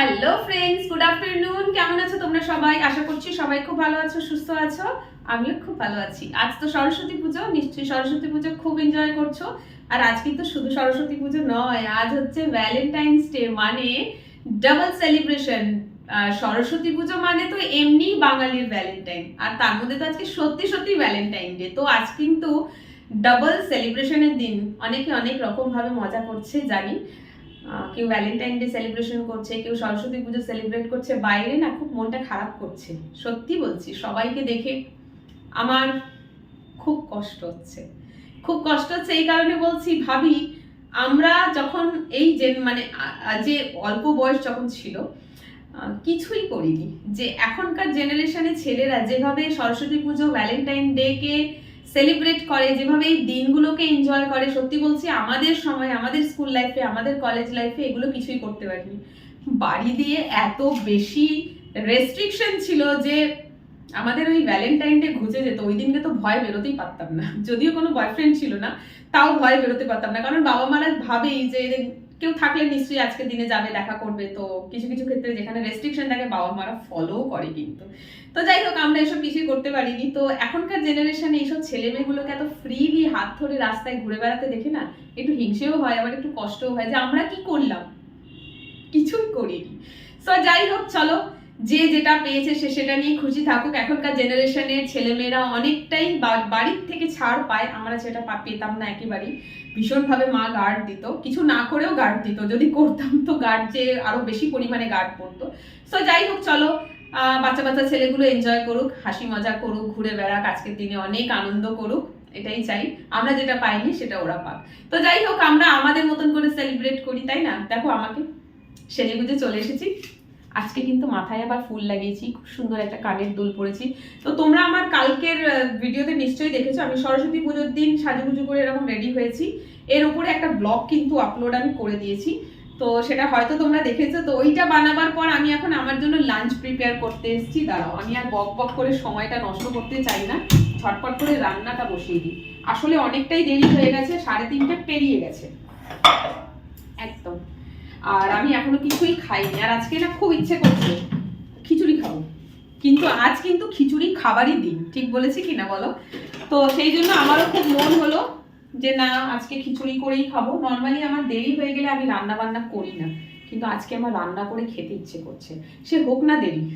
Hello friends good afternoon কেমন আছো তোমরা সবাই? আশা করছি সবাই খুব ভালো আছো, সুস্থ আছো। আমিও খুব ভালো আছি। আজ তো সরস্বতী পুজো। নিশ্চয়ই সরস্বতী পুজো খুব এনজয় করছ। আর আজ কিন্তু শুধু সরস্বতী পুজো নয়, আজ হচ্ছে ভ্যালেন্টাইন্স ডে মানে ডাবল সেলিব্রেশন সরস্বতী পুজো মানে তো এমনি বাঙালির ভ্যালেন্টাইন আর তার মধ্যে তো আজকে সত্যি সত্যি ভ্যালেন্টাইন ডে তো আজ কিন্তু ডাবল সেলিব্রেশনের দিন। অনেকে অনেক রকম ভাবে মজা করছে, জানি। কেউ ভ্যালেন্টাইন ডে সেলিব্রেশন করছে, কেউ সরস্বতী পুজো সেলিব্রেট করছে, বাইরে না খুব মনটা খারাপ করছে। সত্যি বলছি, সবাইকে দেখে আমার খুব কষ্ট হচ্ছে। খুব কষ্ট হচ্ছে এই কারণে বলছি, ভাবি, আমরা যখন এই যে মানে যে অল্প বয়স যখন ছিল কিছুই করিনি। যে এখনকার জেনারেশনে ছেলেরা যেভাবে সরস্বতী পুজো ভ্যালেন্টাইন ডে কে সেলিব্রেট করে, যেভাবে এই দিনগুলোকে এনজয় করে, সত্যি বলছি আমাদের সময়, আমাদের স্কুল লাইফে আমাদের কলেজ লাইফে এগুলো কিছুই করতে পারিনি। বাড়ি দিয়ে এত বেশি রেস্ট্রিকশন ছিল যে আমাদের ওই ভ্যালেন্টাইন ডে ঘুচে যেত। ওই দিনকে তো ভয় বেরোতেই পারতাম না। যদিও কোনো বয়ফ্রেন্ড ছিল না, তাও ভয় বেরোতে পারতাম না। কারণ বাবা মারা ভাবেই যে কেউ থাকলে নিশ্চয়ই আজকে দিনে যাবে, দেখা করবে। তো কিছু কিছু ক্ষেত্রে যেখানে রেস্ট্রিকশন থাকে বাবা মারা ফলো করে কিন্তু। তো যাই হোক, আমরা এসব কিছুই করতে পারিনি। তো এখনকার জেনারেশনে এইসব ছেলে মেয়েগুলোকে এত ফ্রিলি হাত ধরে রাস্তায় ঘুরে বেড়াতে দেখে না, একটু হিংসেও হয়, আবার একটু কষ্টও হয় যে আমরা কি করলাম? কিছুই করিনি। সো যাই হোক, চলো যে যেটা পেয়েছে সে সেটা নিয়ে খুশি থাকুক। এখনকার জেনারেশনের ছেলেমেয়েরা অনেকটাই বাড়ির থেকে ছাড় পায়। আমরা সেটা পেতাম না একেবারেই ভীষণভাবে মা গার্ড দিত। কিছু না করেও গার্ড দিত। যদি করতাম তো গার্ড যে আরও বেশি পরিমাণে গার্ড পড়তো সো যাই হোক, চলো বাচ্চা বাচ্চা ছেলেগুলো এনজয় করুক, হাসি মজা করুক, ঘুরে বেড়াক, আজকের দিনে অনেক আনন্দ করুক, এটাই চাই। আমরা যেটা পাইনি সেটা ওরা পাক। তো যাই হোক, আমরা আমাদের মতন করে সেলিব্রেট করি, তাই না? দেখো, আমাকে সেজে গুজে চলে এসেছি। আজকে কিন্তু মাথায় আবার ফুল লাগিয়েছি, খুব সুন্দর একটা কানের দুল পরেছি তো তোমরা আমার কালকের ভিডিওতে নিশ্চয়ই দেখেছ, আমি সরস্বতী পুজোর দিন সাজুগুজু করে এরকম রেডি হয়েছি। এর উপরে একটা ব্লগ কিন্তু আপলোড আমি করে দিয়েছি। তো সেটা হয়তো তোমরা দেখেছ, তো ওইটা বানাবার পর আমি এখন আমার জন্য লাঞ্চ প্রিপেয়ার করতে এসেছি। দাঁড়াও, আমি আর বক বক করে সময়টা নষ্ট করতে চাই না, ঝটপট করে রান্নাটা বসিয়ে দিই। আসলে অনেকটাই দেরি হয়ে গেছে, সাড়ে তিনটে পেরিয়ে গেছে। আর আমি এখনও কিছুই খাইনি। আর আজকে না খুব ইচ্ছে করছে খিচুড়ি খাব। কিন্তু আজ কিন্তু খিচুড়ি খাবারই দিন, ঠিক বলেছি কি না বলো? তো সেই জন্য আমারও খুব মন হলো যে না, আজকে খিচুড়ি করেই খাব। নর্মালি আমার দেরি হয়ে গেলে আমি রান্না বান্না করি না। কিন্তু আজকে আমার রান্না করে খেতে ইচ্ছে করছে। সে হোক না দেরি।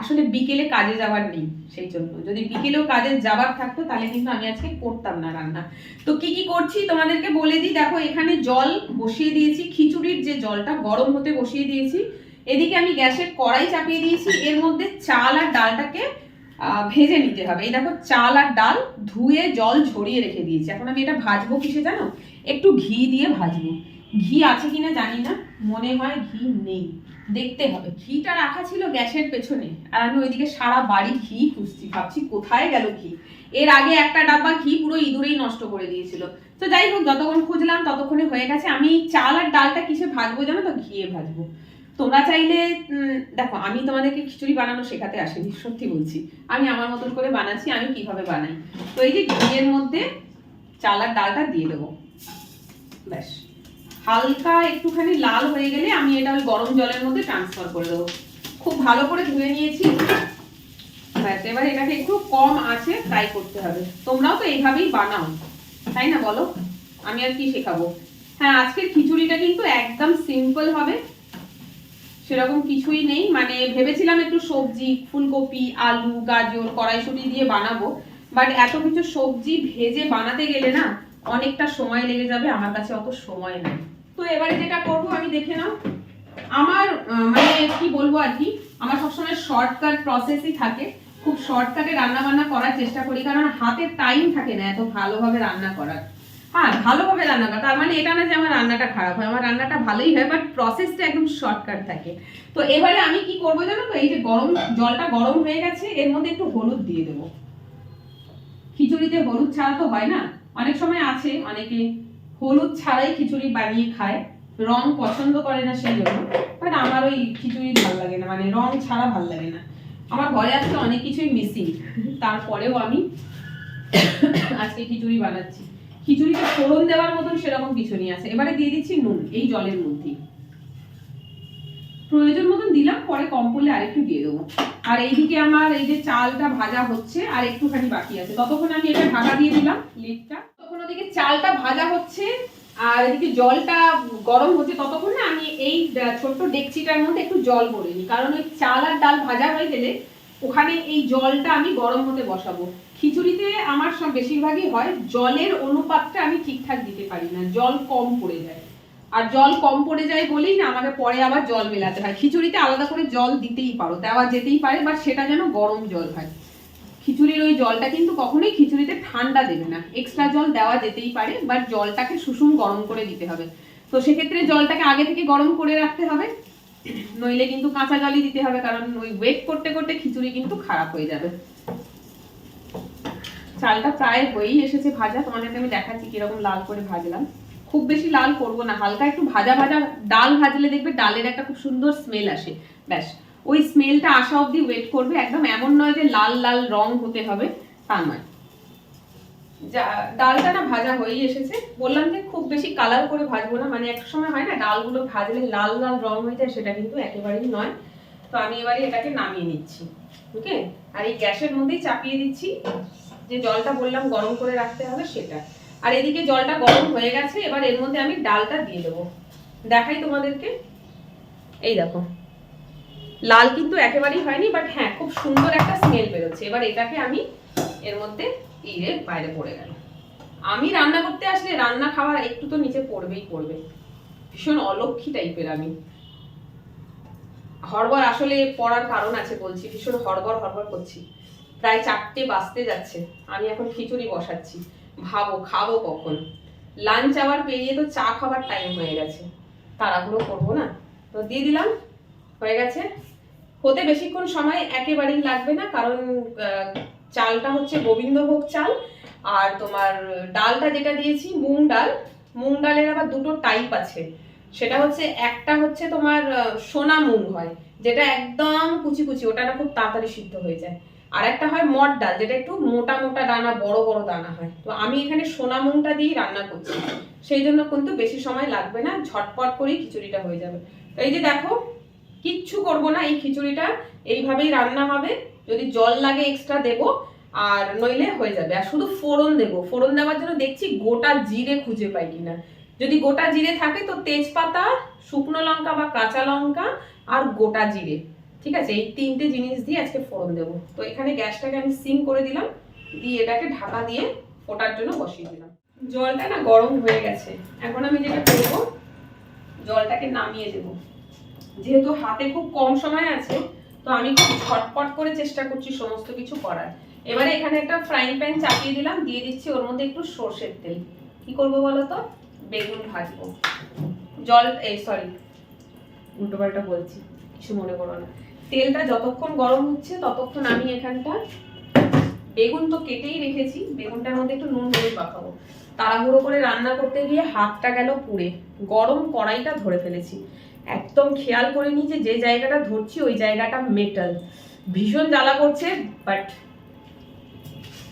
আসলে বিকেলে কাজে যাওয়ার নেই সেই জন্য। যদি বিকেলেও কাজে যাবার থাকতো, তাহলে কিন্তু আমি আজকে করতাম না রান্না। তো কি কি করছি তোমাদেরকে বলে দিই? দেখো, এখানে জল বসিয়ে দিয়েছি, খিচুড়ির যে জলটা গরম হতে বসিয়ে দিয়েছি। এদিকে আমি গ্যাসের কড়াই চাপিয়ে দিয়েছি, এর মধ্যে চাল আর ডালটাকে ভেজে নিতে হবে। এই দেখো, চাল আর ডাল ধুয়ে জল ঝরিয়ে রেখে দিয়েছি। এখন আমি এটা ভাজবো কিসে জানো? একটু ঘি দিয়ে ভাজবো। ঘি আছে কিনা জানি না, মনে হয় ঘি নেই। দেখতে হবে। ঘিটা রাখা ছিল গ্যাসের পেছনে। আর আমি ওইদিকে সারা বাড়ি ঘি খুঁজছি। ভাবছি কোথায় গেল ঘি? এর আগে একটা ডাব্বা ঘি পুরো ইঁদুরেই নষ্ট করে দিয়েছিল। তো যাই হোক, যতক্ষণ খুঁজলাম, ততক্ষণে হয়ে গেছে। আমি চাল আর ডালটা কিসে ভাজবো জানো তো? ঘিয়ে ভাজবো। তোমরা চাইলে দেখো, আমি তোমাদেরকে খিচুড়ি বানানো শেখাতে আসিনি, সত্যি বলছি। আমি আমার মতন করে বানাচ্ছি, আমি কীভাবে বানাই? তো এই যে ঘিয়ের মধ্যে চাল আর ডালটা দিয়ে দেবো। ব্যাস। হালকা একটুখানি লাল হয়ে গেলে আমি এটা ওই গরম জলের মধ্যে ট্রান্সফার করে দেবো। খুব ভালো করে ধুয়ে নিয়েছি। ব্যাস, এবার এটাকে একটু কম আছে ফ্রাই করতে হবে। তোমরাও তো এইভাবেই বানাও, তাই না বলো? আমি আর কি শেখাবো? হ্যাঁ আজকের খিচুড়িটা কিন্তু একদম সিম্পল হবে। সেরকম কিছুই নেই। মানে ভেবেছিলাম একটু সবজি, ফুলকপি, আলু, গাজর, কড়াইশুটি দিয়ে বানাবো। বাট এত কিছু সবজি ভেজে বানাতে গেলে না অনেকটা সময় লেগে যাবে। আমার কাছে অত সময় নেই। তো এবারে যেটা করব আমি দেখে নাও। আমার মানে কি বলব আর কি, আমার সবসময় শর্টকাট প্রসেসই থাকে। খুব শর্টকাটে রান্না বান্না করার চেষ্টা করি, কারণ হাতে টাইম থাকে না এত ভালোভাবে রান্না করার। হ্যাঁ ভালোভাবে রান্না করা, তার মানে এটা না যে আমার রান্নাটা খারাপ হয়, আমার রান্নাটা ভালোই হয় বাট প্রসেসটা একদম শর্টকাট থাকে। তো এবারে আমি কি করব জানো তো, এই যে গরম, জলটা গরম হয়ে গেছে, এর মধ্যে একটু হলুদ দিয়ে দেবো। খিচুড়িতে হলুদ ছাড়া তো হয় না। অনেক সময় আছে, অনেকে হলুদ ছাড়াই খিচুড়ি বানিয়ে খায়। রং পছন্দ করে না সেই জন্য বাট আমার ওই খিচুড়ি ভালো লাগে না মানে রং ছাড়া ভালো লাগে না। আমার ঘরে আজকে অনেক কিছুই মিসিং তারপরেও আমি আজকে খিচুড়ি বানাচ্ছি। খিচুড়িতে ফোড়ন দেওয়ার মতন সেরকম কিছু নিয়ে আছে। এবারে দিয়ে দিচ্ছি নুন, এই জলের মধ্যে। প্রয়োজন মতন দিলাম, পরে কম পড়লে আরেকটু দিয়ে দেবো। আর এইদিকে আমার এই যে চালটা ভাজা হচ্ছে, আর একটুখানি বাকি আছে। ততক্ষণ আমি এটা ঢাকা দিয়ে দিলাম তখন ওদিকে চালটা ভাজা হচ্ছে, আর এদিকে জলটা গরম হচ্ছে ততক্ষণ না আমি এই ছোট্ট ডেকচিটার মধ্যে একটু জল ভরে নিই। কারণ ওই চাল আর ডাল ভাজা হয়ে গেলে ওখানে এই জলটা আমি গরম হতে বসাবো। খিচুড়িতে আমার সব বেশিরভাগই হয়, জলের অনুপাতটা আমি ঠিকঠাক দিতে পারি না, জল কম পড়ে যায়। আর জল কম পড়ে যায় বলেই না, আমাকে পরে আবার জল মেলাতে হয়। খিচুড়িতে আলাদা করে জল দিতেই পারো, দেওয়া যেতেই পারে বা সেটা যেন গরম জল হয়। খিচুড়ির ওই জলটা কিন্তু কখনোই খিচুড়িতে ঠান্ডা দেবে না। এক্সট্রা জল দেওয়া যেতেই পারে বাট জলটাকে সুষুম গরম করে দিতে হবে। তো সেক্ষেত্রে জলটাকে আগে থেকে গরম করে রাখতে হবে। নইলে কিন্তু কাঁচা জলই দিতে হবে, কারণ ওই ওয়েট করতে করতে খিচুড়ি কিন্তু খারাপ হয়ে যাবে। চালটা প্রায় হয়েই এসেছে ভাজা। তোমাদেরকে আমি দেখাচ্ছি কীরকম লাল করে ভাজলাম। খুব বেশি লাল করব না, হালকা একটু ভাজা ভাজা ডাল ভাজলে দেখবে ডালের একটা খুব সুন্দর স্মেল আসে। ব্যাস। ওই স্মেলটা আসা অবধি ওয়েট করবে, একদম এমন নয় যে লাল লাল রং হতে হবে, তা নয়। যা, ডালটা না ভাজা হয়েই এসেছে। বললাম যে খুব বেশি কালার করে ভাজবো না মানে এক সময় হয় না, ডালগুলো ভাজলে লাল লাল রং হয়ে যায়, সেটা কিন্তু একেবারেই নয়। তো আমি এবারে এটাকে নামিয়ে নিচ্ছি ওকে আর এই গ্যাসের মধ্যেই চাপিয়ে দিচ্ছি, যে জলটা বললাম গরম করে রাখতে হবে সেটা। আর এদিকে জলটা গরম হয়ে গেছে, এবার এর মধ্যে আমি ডালটা দিয়ে দেবো। দেখাই তোমাদেরকে। এই দেখো। লাল কিন্তু একেবারেই হয়নি বাট হ্যাঁ খুব সুন্দর একটা স্মেল বেরোচ্ছে। এবার এটাকে আমি এর মধ্যে ইরে বাইরে পড়ে গেল আমি রান্না করতে আসলে রান্না খাওয়ার একটু তো নিচে পড়বেই পড়বে। ভীষণ অলক্ষী টাইপের আমি। হড়বড় আসলে পড়ার কারণ আছে বলছি, ভীষণ হড়বড় হড়বড় করছি। প্রায় চারটে বাজতে যাচ্ছে, আমি এখন খিচুড়ি বসাচ্ছি। ভাবো, খাব কখন? লাঞ্চ আবার পেরিয়ে তো চা খাবার টাইম হয়ে গেছে। তাড়াহুড়ো করব না? তো দিয়ে দিলাম, হয়ে গেছে। হতে বেশিক্ষণ সময় একেবারেই লাগবে না, কারণ চালটা হচ্ছে গোবিন্দভোগ চাল, আর তোমার ডালটা যেটা দিয়েছি মুগ ডাল মুগ ডালের আবার দুটো টাইপ আছে। সেটা হচ্ছে, একটা হচ্ছে তোমার সোনা মুগ হয়, যেটা একদম কুচি কুচি ওটা খুব তাড়াতাড়ি সিদ্ধ হয়ে যায়। আর একটা হয় মট ডাল, যেটা একটু মোটা মোটা দানা, বড় বড় দানা হয়। তো আমি এখানে সোনা মুগটা দিয়ে রান্না করছি। সেই জন্য কিন্তু বেশি সময় লাগবে না, ঝটপট করেই খিচুড়িটা হয়ে যাবে। তো এই যে দেখো কিচ্ছু করব না, এই খিচুড়িটা এইভাবেই রান্না হবে। যদি জল লাগে এক্সট্রা দেবো, আর নইলে হয়ে যাবে। আর শুধু ফোড়ন দেবো। ফোড়ন দেওয়ার জন্য দেখছি গোটা জিরে খুঁজে পাই কিনা। যদি গোটা জিরে থাকে তো তেজপাতা, শুকনো লঙ্কা বা কাঁচা লঙ্কা আর গোটা জিরে। ঠিক আছে? এই তিনটে জিনিস দিয়ে আজকে ফোড়ন দেবো। তো এখানে গ্যাসটাকে আমি সিম করে দিলাম। দিয়ে এটাকে ঢাকা দিয়ে ফোটার জন্য বসিয়ে দিলাম। জলটা না গরম হয়ে গেছে। এখন আমি যেটা করব, জলটাকে নামিয়ে দেবো। যেহেতু হাতে খুব কম সময় আছে, তো আমি খুব ঝটপট করে চেষ্টা করছি সমস্ত কিছু করার। এবারে এখানে একটা ফ্রাইং প্যান চাপিয়ে দিলাম, দিয়ে দিচ্ছি ওর মধ্যে একটু সর্ষের তেল। কি করব বলো তো? বেগুন ভাজবো। জল, এই সরি উল্টো পাল্টা বলছি, কিছু মনে করো না। তেলটা যতক্ষণ গরম হচ্ছে, ততক্ষণ আমি এখানটা বেগুন তো কেটেই রেখেছি, বেগুনটার মধ্যে একটু নুন, হলুদ মাখাবো। তাড়াহুড়ো করে রান্না করতে গিয়ে হাতটা গেল পুড়ে। গরম কড়াইটা ধরে ফেলেছি। একদম খেয়াল করে নি যে যে জায়গাটা ধরছি ওই জায়গাটা মেটাল ভীষণ জ্বালা করছে বাট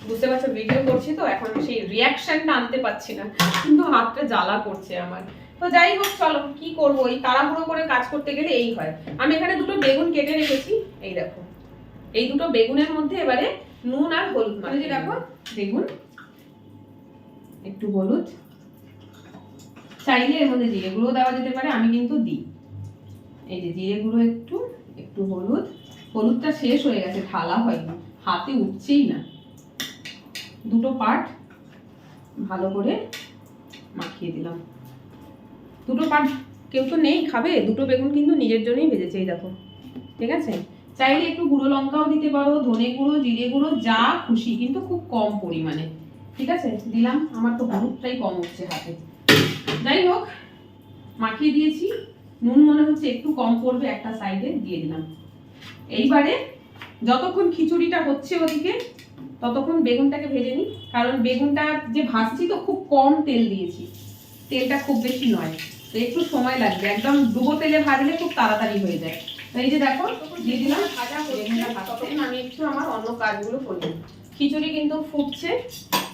বুঝতে পারছ ভিডিও করছি তো এখন সেই রিয়াকশনটা আনতে পারছি না। কিন্তু হাতটা জ্বালা করছে আমার। তো যাই হোক চলো কি করব? এই তাড়াহুড়ো করে কাজ করতে গেলে এই হয়। আমি এখানে দুটো বেগুন কেটে রেখেছি এই দেখো। এই দুটো বেগুনের মধ্যে এবারে নুন আর হলুদ মানে যে দেখো বেগুন একটু হলুদ। চাইলে এর মধ্যে জিরে গুঁড়ো দেওয়া যেতে পারে আমি কিন্তু দিই। এই যে জিরে গুঁড়ো একটু একটু হলুদ। হলুদটা শেষ হয়ে গেছে, ঢালা হয়নি। হাতে উঠছেই না। দুটো পার্ট ভালো করে মাখিয়ে দিলাম। দুটো পার্ট কেউ তো নেই, খাবে? দুটো বেগুন কিন্তু নিজের জন্যই ভেজেছে, এই দেখো। ঠিক আছে? চাইলে একটু গুঁড়ো লঙ্কাও দিতে পারো, ধনে গুঁড়ো, জিরে গুঁড়ো, যা খুশি, কিন্তু খুব কম পরিমাণে। ঠিক আছে? দিলাম। আমার তো হলুদটাই কম হচ্ছে হাতে। যাই হোক, মাখিয়ে দিয়েছি। নুন মনে হচ্ছে একটু কম পড়বে একটা সাইডে দিয়ে দিলাম। এইবারে যতক্ষণ খিচুড়িটা হচ্ছে ওদিকে ততক্ষণ বেগুনটাকে ভেজে নিই। কারণ বেগুনটা যে ভাজছি তো খুব কম তেল দিয়েছি। তেলটা খুব বেশি নয়। তো একটু সময় লাগবে। একদম ডুবো তেলে ভাজলে খুব তাড়াতাড়ি হয়ে যায়। তো এই যে দেখো দিয়ে দিলাম। ভাজা ততক্ষণ আমি একটু আমার অন্য কাজগুলো করি খিচুড়ি কিন্তু ফুটছে।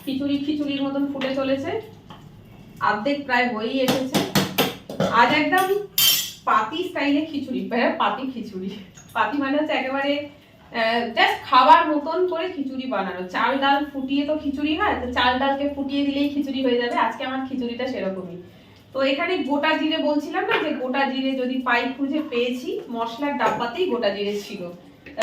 খিচুড়ি খিচুড়ির মতন ফুটে চলেছে। অর্ধেক প্রায় হয়েই এসেছে। আজ একদম পাত স্টাইলে খিচুড়ি। মানে পাতি খিচুড়ি। পাতি মানে হচ্ছে একেবারে জাস্ট খাবার মতন করে খিচুড়ি বানানো। চাল ডাল ফুটিয়ে তো খিচুড়ি হয় তো চাল ডালকে ফুটিয়ে দিলেই খিচুড়ি হয়ে যাবে। আজকে আমার খিচুড়িটা সেরকমই। তো এখানে গোটা জিরে বলছিলাম না যে গোটা জিরে যদি পাই খুঁজে পেয়েছি মশলার ডাব্বাতেই গোটা জিরে ছিল।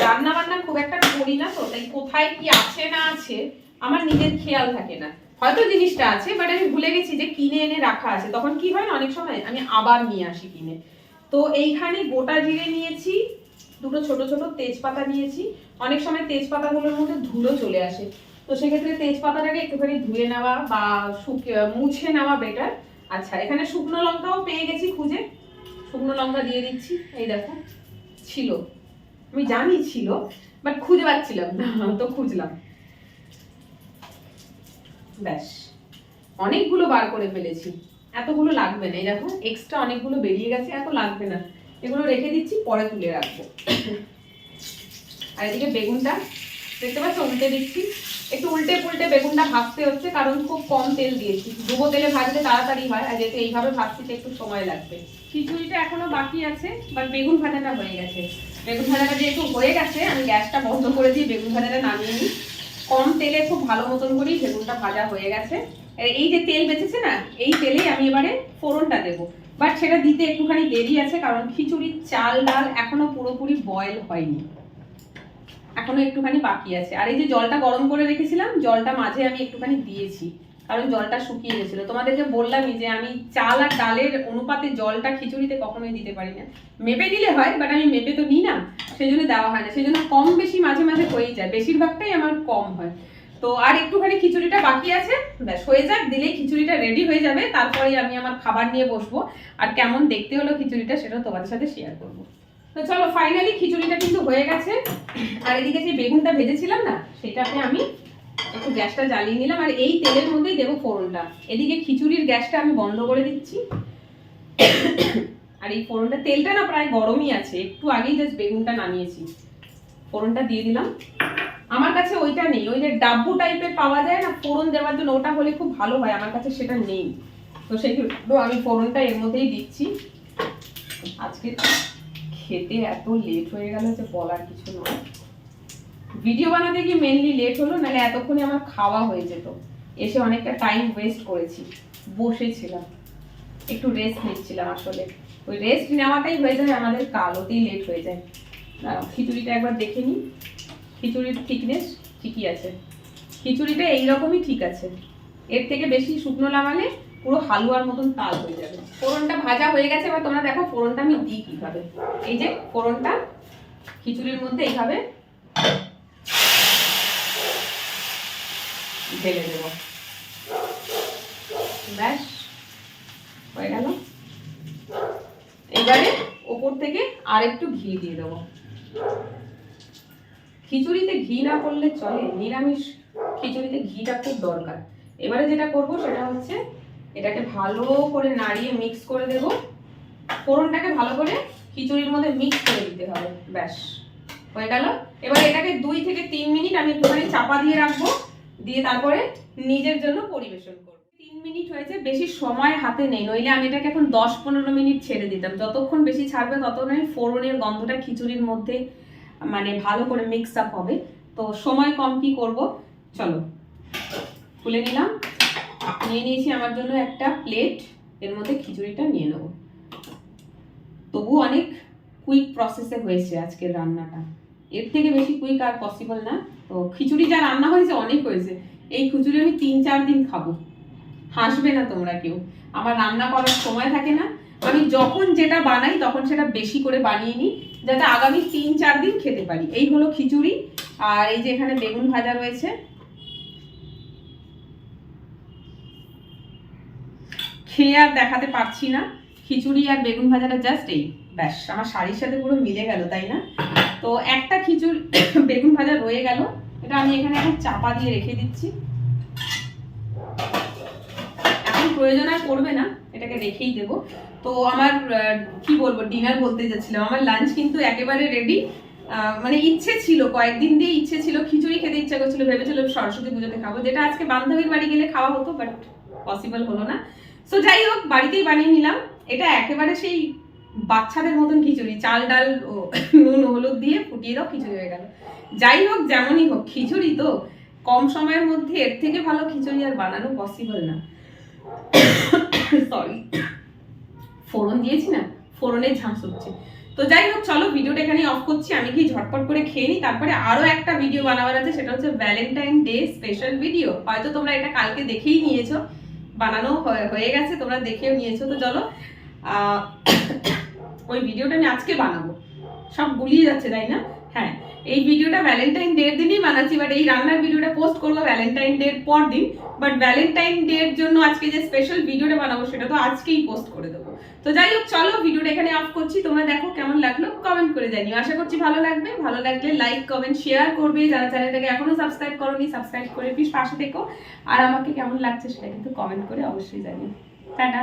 রান্না বান্না খুব একটা করি না তো তাই কোথায় কি আছে না আছে আমার নিজের খেয়াল থাকে না। হয়তো জিনিসটা আছে বাট আমি ভুলে গেছি যে কিনে এনে রাখা আছে। তখন কি হয় না অনেক সময় আমি আবার নিয়ে আসি কিনে। তো এইখানে গোটা জিরে নিয়েছি, দুটো ছোট ছোট তেজপাতা নিয়েছি। অনেক সময় তেজপাতাগুলোর মধ্যে ধুলো চলে আসে। তো সেক্ষেত্রে তেজপাতাটাকে একটুখানি ধুয়ে নেওয়া বা মুছে নেওয়া বেটার আচ্ছা এখানে শুকনো লঙ্কাও পেয়ে গেছি খুঁজে। শুকনো লঙ্কা দিয়ে দিচ্ছি। এই দেখো, ছিল। আমি জানি ছিল বাট খুঁজে পাচ্ছিলাম না, তো খুঁজলাম। ব্যাস, অনেকগুলো বার করে ফেলেছি। এতগুলো লাগবে না। এই দেখো এক্সট্রা অনেকগুলো বেরিয়ে গেছে, এত লাগবে না। এগুলো রেখে দিচ্ছি, পরে তুলে রাখব। আর এদিকে বেগুনটা, দেখতে পাচ্ছ? উল্টে দিচ্ছি। একটু উল্টে পুল্টে বেগুনটা ভাজতে হচ্ছে, কারণ খুব কম তেল দিয়েছি। ডুবো তেলে ভাজলে তাড়াতাড়ি হয়, আর যেহেতু এইভাবে ভাজতে একটু সময় লাগবে। খিচুড়িটা এখনও বাকি আছে বাট বেগুন ভাজাটা হয়ে গেছে। বেগুন ভাজাটা যেহেতু হয়ে গেছে, আমি গ্যাসটা বন্ধ করে দিয়ে বেগুন ভাজাটা নামিয়ে নিই। কম তেলে খুব ভালো মতন করেই বেগুনটা ভাজা হয়ে গেছে। এই যে তেল বেঁচেছে না, এই তেলেই আমি এবারে ফোড়নটা দেবো। বাট সেটা দিতে একটুখানি দেরি আছে, কারণ খিচুড়ির চাল, ডাল এখনও পুরোপুরি বয়েল হয়নি। এখনও একটুখানি বাকি আছে। আর এই যে জলটা গরম করে রেখেছিলাম, জলটা মাঝে আমি একটুখানি দিয়েছি, কারণ জলটা শুকিয়ে গেছিল। তোমাদেরকে বললামই যে আমি চাল আর ডালের অনুপাতে জলটা খিচুড়িতে কখনোই দিতে পারি না। মেপে দিলে হয়, বাট আমি মেপে তো নিই না সেই জন্য দেওয়া হয় না। সেই জন্য কম বেশি মাঝে মাঝে হয়েই যায়। বেশিরভাগটাই আমার কম হয়। তো আর একটুখানি খিচুড়িটা বাকি আছে। ব্যাস, হয়ে যাক, দিলেই খিচুড়িটা রেডি হয়ে যাবে। তারপরে আমি আমার খাবার নিয়ে বসবো। আর কেমন দেখতে হলো খিচুড়িটা সেটাও তোমাদের সাথে শেয়ার করব। তো চলো ফাইনালি খিচুড়িটা কিন্তু হয়ে গেছে। আর এদিকে যে বেগুনটা ভেজেছিলাম না, সেটাতে আমি একটু গ্যাসটা জ্বালিয়ে নিলাম। আর এই তেলের মধ্যেই দেবো ফোড়নটা। এদিকে খিচুড়ির গ্যাসটা আমি বন্ধ করে দিচ্ছি। আর এই ফোড়নটা, তেলটা না প্রায় গরমই আছে। একটু আগেই জাস্ট বেগুনটা নামিয়েছি। ফোড়নটা দিয়ে দিলাম। আমার কাছে ওইটা নেই। ওই যে ডাব্বু টাইপের পাওয়া যায় না, ফোড়ন দেওয়ার জন্য, ওটা হলে খুব ভালো হয়, আমার কাছে সেটা নেই। তো সেই আমি ফোড়নটা এর মধ্যেই দিচ্ছি। আজকে খেতে এত লেট হয়ে গেল যে বলার কিছু নয়। ভিডিও বানাতে গিয়ে মেনলি লেট হলো, নাহলে এতক্ষণে আমার খাওয়া হয়ে যেত। এসে অনেকটা টাইম ওয়েস্ট করেছি। বসেছিলাম। একটু রেস্ট নিচ্ছিলাম আসলে। ওই রেস্ট নেওয়াটাই হয়ে যায়, আমাদের কালোতেই লেট হয়ে যায়। খিচুড়িটা একবার দেখে নিই। খিচুড়ির থিকনেস ঠিকই আছে। খিচুড়িটা এইরকমই ঠিক আছে। এর থেকে বেশি শুকনো লাগালে পুরো হালুয়ার মতন তাল হয়ে যাবে। ফোড়নটা ভাজা হয়ে গেছে, এবার তোমরা দেখো ফোড়নটা আমি দিই কীভাবে। এই যে ফোড়নটা খিচুড়ির মধ্যে এইভাবে ঢেলে দেবো। ব্যাস, হয়ে গেল। এবারে ওপর থেকে আর একটু ঘি দিয়ে দেবো। খিচুড়িতে ঘি না করলে চলে, নিরামিষ খিচুড়িতে ঘিটা খুব দরকার। এবারে যেটা করব সেটা হচ্ছে এটাকে ভালো করে নাড়িয়ে মিক্স করে দেব। ফোড়নটাকে ভালো করে খিচুড়ির মধ্যে মিক্স করে দিতে হবে, ব্যাস। হয়ে গেল। এবার এটাকে দুই থেকে তিন মিনিট আমি একটুখানি চাপা দিয়ে রাখব, দিয়ে তারপরে নিজের জন্য পরিবেশন করব। তিন মিনিট হয়েছে, বেশি সময় হাতে নেই, নইলে আমি এটাকে এখন দশ পনেরো মিনিট ছেড়ে দিতাম। যতক্ষণ বেশি ছাড়বে ততক্ষণ ফোড়নের গন্ধটা খিচুড়ির মধ্যে মানে ভালো করে মিক্স আপ হবে। তো সময় কম কি করব? চলো, খুলে নিলাম। নিয়ে নিয়েছি আমার জন্য একটা প্লেট এর মধ্যে খিচুড়িটা নিয়ে নেব। তবু অনেক কুইক প্রসেসে হয়েছে আজকের রান্নাটা। এর থেকে বেশি কুইক আর পসিবল না। তো খিচুড়ি যা রান্না হয়েছে, অনেক হয়েছে। এই খিচুড়ি আমি তিন চার দিন খাব। হাসবে না তোমরা কেউ। আমার রান্না করার সময় থাকে না। আমি যখন যেটা বানাই, তখন সেটা বেশি করে বানিয়ে নিই। যাতে আগামী তিন, চার দিন খেতে পারি। এই হলো খিচুড়ি, আর এই যে এখানে বেগুন ভাজা রয়েছে। খেয়ে আর দেখাতে পারছি না। খিচুড়ি আর বেগুন ভাজাটা জাস্ট এই। ব্যাস, আমার শাড়ির সাথে পুরো মিলে গেল, তাই না? তো একটা খিচুড়ি, বেগুন ভাজা রয়ে গেল। এটা আমি এখানে এখন চাপা দিয়ে রেখে দিচ্ছি। এখন প্রয়োজন আর করবে না, এটাকে রেখেই দেবো। তো আমার কি বলব ডিনার বলতে যাচ্ছিলাম। আমার লাঞ্চ কিন্তু একেবারে রেডি মানে ইচ্ছে ছিল, কয়েকদিন দিয়ে ইচ্ছে ছিল, খিচুড়ি খেতে ইচ্ছা করছিল ভেবেছিল সরস্বতী পুজোতে খাব। যেটা আজকে বান্ধবীর বাড়ি গেলে খাওয়া হতো বাট পসিবল হলো না। সো যাই হোক, বাড়িতেই বানিয়ে নিলাম। এটা একেবারে সেই বাচ্চাদের মতন খিচুড়ি। চাল, ডাল নুন, হলুদ দিয়ে ফুটিয়ে দাও, খিচুড়ি হয়ে গেল। যাই হোক, যেমনই হোক, খিচুড়ি তো কম সময়ের মধ্যে এর থেকে ভালো খিচুড়ি আর বানানো পসিবল না। সরি ফোড়ন দিয়েছি না ফোড়নের ঝাঁস হচ্ছে। তো যাই হোক, চলো ভিডিওটা এখানেই অফ করছি। আমি কি ঝটপট করে খেয়ে নিই? তারপরে আরও একটা ভিডিও বানাবার আছে, সেটা হচ্ছে ভ্যালেন্টাইন ডে স্পেশাল ভিডিও হয়তো তোমরা এটা কালকে দেখেই নিয়েছো। বানানো হয়ে- গেছে, তোমরা দেখেও নিয়েছো। তো চলো ওই ভিডিওটা আমি আজকে বানাবো। সব গুলিয়ে যাচ্ছে, তাই না? হ্যাঁ এই ভিডিওটা ভ্যালেন্টাইন ডে এর দিনই বানাচ্ছি বাট এই রান্নার ভিডিওটা পোস্ট করব ভ্যালেন্টাইন ডে এর পর দিন। বাট ভ্যালেন্টাইন ডে এর জন্য আজকে যে স্পেশাল ভিডিওটা বানাবো, সেটা তো আজকেই পোস্ট করে দেবো। তো যাই হোক, চলো ভিডিওটা এখানে অফ করছি। তোমরা দেখো কেমন লাগল কমেন্ট করে জানিও। আশা করছি ভালো লাগবে। ভালো লাগলে লাইক কমেন্ট শেয়ার করবে। যারা চ্যানেলটাকে এখনও সাবস্ক্রাইব করোনি সাবস্ক্রাইব করে প্লিজ পাশে থেকো। আর আমাকে কেমন লাগছে সেটা কিন্তু কমেন্ট করে অবশ্যই জানিও। টাটা।